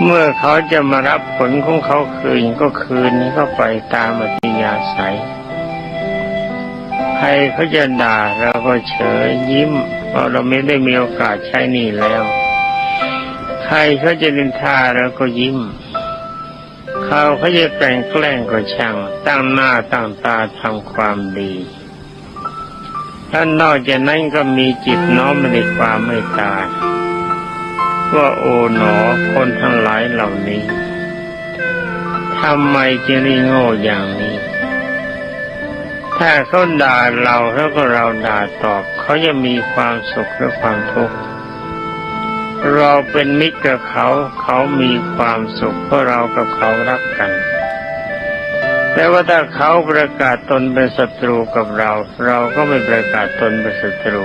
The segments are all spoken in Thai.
เมื่อเขาจะมารับผลของเขาคืนก็คืนนี้ก็ไปตามอัธยาศัยใครเขาจะด่าเราก็เฉยยิ้มเพราะเราไม่ได้มีโอกาสใช้หนี่แล้ว ใครเขาจะนินทาเราก็ยิ้ม เขาเขาจะแกล้งแกล้งก็ช่าง ตั้งหน้าตั้งตาทำความดีท่านนอกจากนั้นก็มีจิตน้อมในความเมตตาย ว่าโอ๋หนอคนทั้งหลายเหล่านี้ทำไมจึงได้โง่อย่างนี้ ถ้าเขาด่าเราแล้วก็เราด่าตอบ เขาจะมีความสุขหรือความทุกข์เราเป็นมิตรกับเขา เขามีความสุขเพราะเรากับเขารักกัน แต่ว่าถ้าเขาประกาศตนเป็นศัตรูกับเรา เราก็ไม่ประกาศตนเป็นศัตรู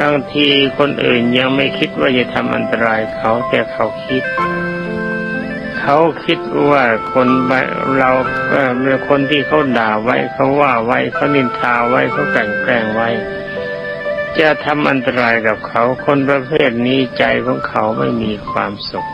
บางทีคนอื่นยังไม่คิดว่าจะทำอันตรายเขาแต่เขาคิด เขาคิดว่าคนเราเอ่อคนที่เขาด่าไว้เขาว่าไว้เขานินทาไว้เขากลั่นแกล้งไว้ จะทำอันตรายกับเขา คนประเภทนี้ใจของเขาไม่มีความสุข